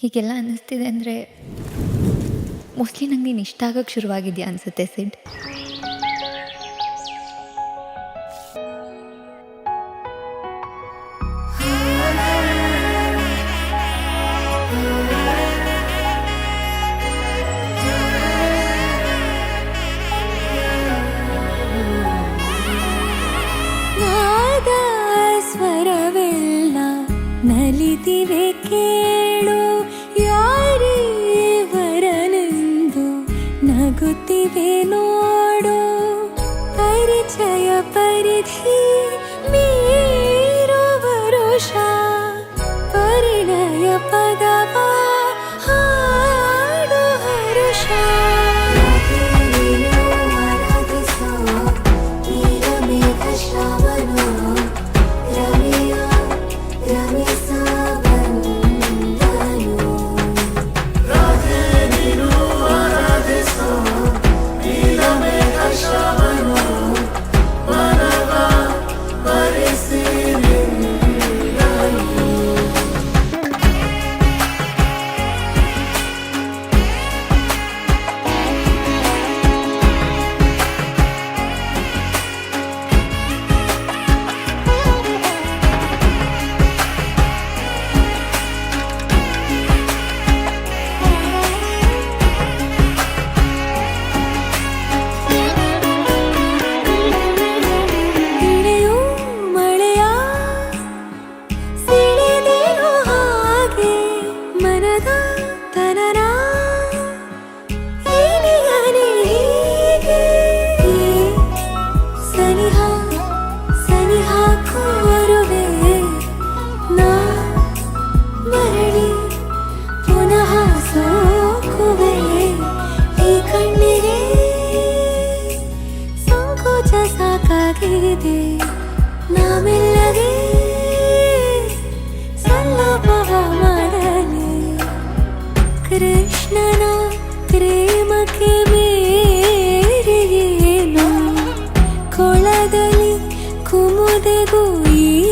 ಹೀಗೆಲ್ಲ ಅನ್ನಿಸ್ತಿದೆ ಅಂದರೆ ಮೋಸ್ಟ್ಲಿ ನಂಗೆ ನೀನು ಇಷ್ಟ ಆಗೋಕ್ಕೆ ಶುರುವಾಗಿದೆಯಾ ಅನಿಸುತ್ತೆ ಸಿಡ್. ಸ್ವರವೆಲ್ಲ ನಲಿದಿವೆ ಕೇಳು. स्तुतिवेलोडो परिचय परिधि ಸಾಕಾಗಿದೆ ನಾವೆಲ್ಲರೇ ಸಲ್ಲಭವ ಮಾಡಲಿ ಕೃಷ್ಣನ ಪ್ರೇಮಕ್ಕೆ ಬೇರೆ ಏನು ಕೊಳದಲ್ಲಿ കുമുദകുയീ